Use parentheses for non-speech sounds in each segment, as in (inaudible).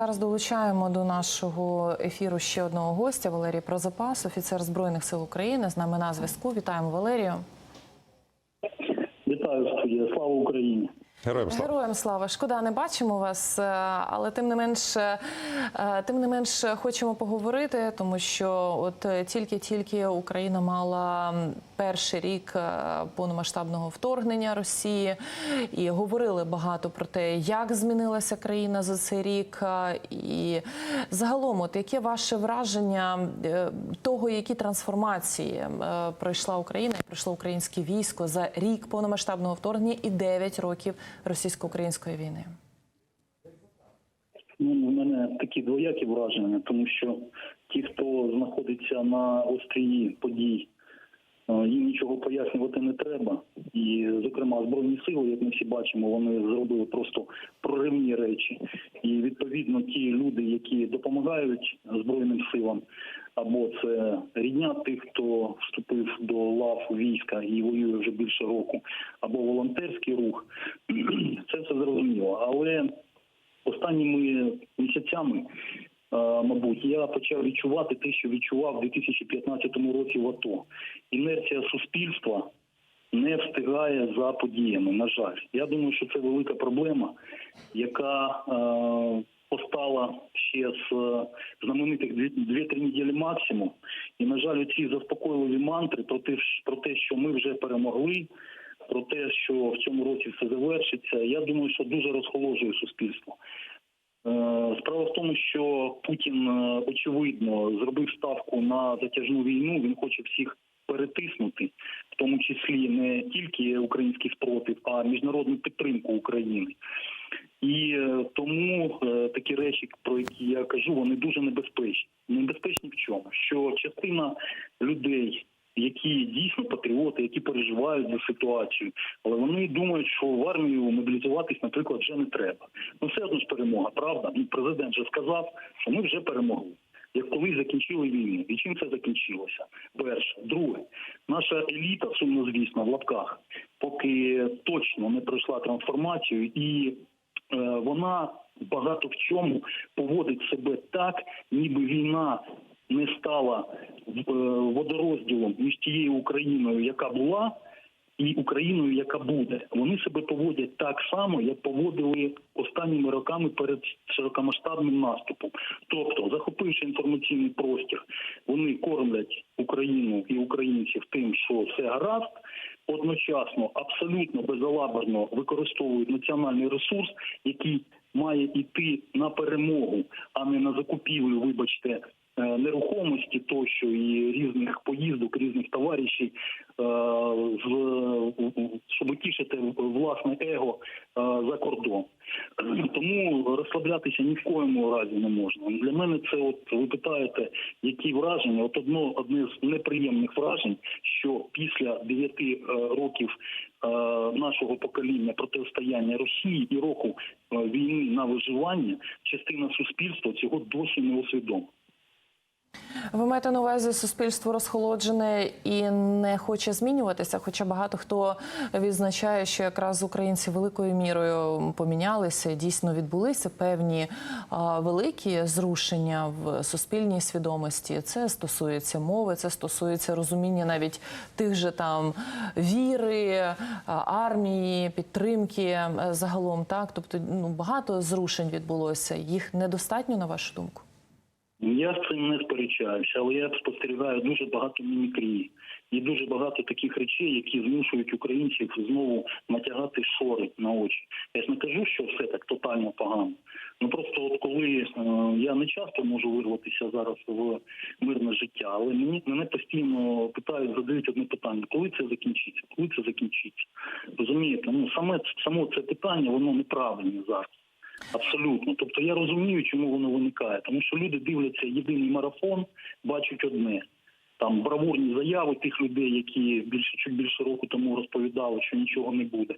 Зараз долучаємо до нашого ефіру ще одного гостя Валерій Прозапас, офіцер збройних сил України. З нами на зв'язку. Вітаємо Валерію. Вітаю студія. Слава Україні. Героям слава. Героям слава. Шкода, не бачимо вас, е, але тим не менш, е, тим не менш хочемо поговорити, тому що от е, тільки-тільки Україна мала перший рік повномасштабного вторгнення Росії, і говорили багато про те, як змінилася країна за цей рік. І загалом, от яке ваше враження того, які трансформації пройшла Україна і пройшло українське військо за рік повномасштабного вторгнення і 9 років російсько-української війни? Ну, у мене такі двоякі враження, тому що ті, хто знаходиться на острії подій, е, їм нічого пояснювати не треба. І, зокрема, збройні сили, як ми всі бачимо, вони зробили просто проривні речі. І відповідно ті люди, які допомагають збройним силам, або це рідня тих, хто вступив до лав війська і воює більше року, або волонтерський рух, (clears throat) це все зрозуміло. Але останніми місяцями, мабуть, я почав відчувати те, що відчував у 2015 році в АТО. Інерція суспільства не встигає за подіями. На жаль, я думаю, що це велика проблема, яка постала ще з е, знаменитих дві- 2-3 неділі максимум. І на жаль, ці заспокійливі мантри про те, про те, що ми вже перемогли. Про те, що в цьому році все завершиться, я думаю, що дуже розхоложує суспільство. Е, Справа в тому, що Путін е, очевидно зробив ставку на затяжну війну. Він хоче всіх перетиснути, в тому числі не тільки український спротив, а міжнародну підтримку України. І е, тому е, такі речі, про які я кажу, вони дуже небезпечні. Небезпечні в чому? Що частина людей, які дійсно патріоти, які переживають за ситуацію, але вони думають, що в армію мобілізуватись, наприклад, вже не треба. Ну все одно ж перемога, правда? Ну, президент же сказав, що ми вже перемогли. Як колись закінчили війну, і чим це закінчилося? Перше, друге, наша еліта, сумно звісно, в лапках, поки точно не пройшла трансформацію, і вона багато в чому поводить себе так, ніби війна не стала е, водорозділом між тією Україною, яка була, і Україною, яка буде. Вони себе поводять так само, як поводили останніми роками перед широкомасштабним наступом. Тобто, захопивши інформаційний простір, вони кормлять Україну українців тим, що все гаразд. Одночасно абсолютно безалаберно використовують національний ресурс, який має йти на перемогу, а не на закупівлю, вибачте, е, нерухомості тощо і різних поїздок, різних товаришів, е, щоб тішити власне его е, за кордон. (clears throat) Тому розслаблятися ні в коєму разі не можна. Для мене це, от ви питаєте, які враження? От одно одне з неприємних вражень, що після 9 е, років нашого покоління протистояння Росії і року е, війни на виживання, частина суспільства цього досі не усвідомила. Ви маєте на увазі суспільство розхолоджене і не хоче змінюватися. Хоча багато хто відзначає, що якраз українці великою мірою помінялися. Дійсно відбулися певні великі зрушення в суспільній свідомості. Це стосується мови, це стосується розуміння навіть тих же там віри, армії, підтримки е, загалом. Так, тобто ну багато зрушень відбулося. Їх недостатньо на вашу думку. Я з цим не сперечаюся, але я спостерігаю дуже багато мімікрії і дуже багато таких речей, які змушують українців знову натягати шори на очі. Я ж не кажу, що все так тотально погано. Ну просто от коли е, я не часто можу вирватися зараз в мирне життя, але мені мене постійно питають, задають одне питання: коли це закінчиться? Коли це закінчиться? Розумієте? Ну саме само це питання, воно неправильне зараз. Абсолютно. Тобто я розумію, чому воно виникає. Тому що люди дивляться єдиний марафон, бачать одне. Там бравурні заяви тих людей, які більше чуть більше року тому розповідали, що нічого не буде.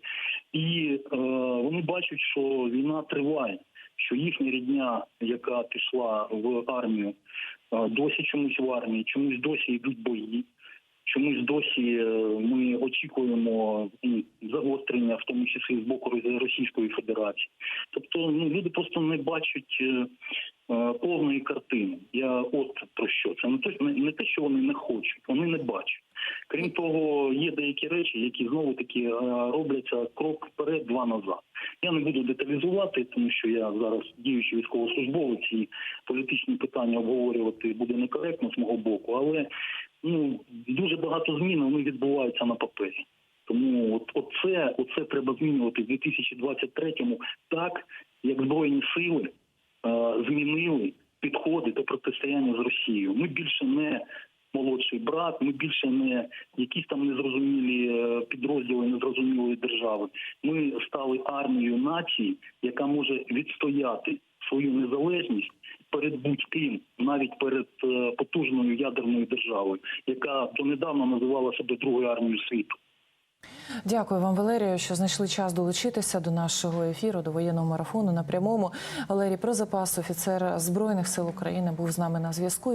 І е, вони бачать, що війна триває, що їхня рідня, яка пішла в армію, е, досі чомусь в армії, чомусь досі йдуть бої. Чомусь досі е, ми очікуємо загострення, в тому числі з боку Російської Федерації. Тобто ну, люди просто не бачать е, е, повної картини. Я от про що це не те, не, те, що вони не хочуть, вони не бачать. Крім того, є деякі речі, які знову таки робляться крок вперед, два назад. Я не буду деталізувати, тому що я зараз діючий військовослужбовець і політичні питання обговорювати буде некоректно з мого боку, але ну дуже багато змін вони відбуваються на папері. Тому от оце, оце треба змінювати в 2023-му так, як збройні сили е, змінили підходи до протистояння з Росією. Ми більше не молодший брат, ми більше не якісь там незрозумілі е, підрозділи незрозумілої держави. Ми стали армією нації, яка може відстояти свою незалежність перед будь-ким, навіть перед е, потужною ядерною державою, яка донедавна називала себе другою армією світу. Дякую вам, Валерію, що знайшли час долучитися до нашого ефіру, до воєнного марафону на прямому. Валерій Прозапас, офіцер збройних сил України, був з нами на зв'язку.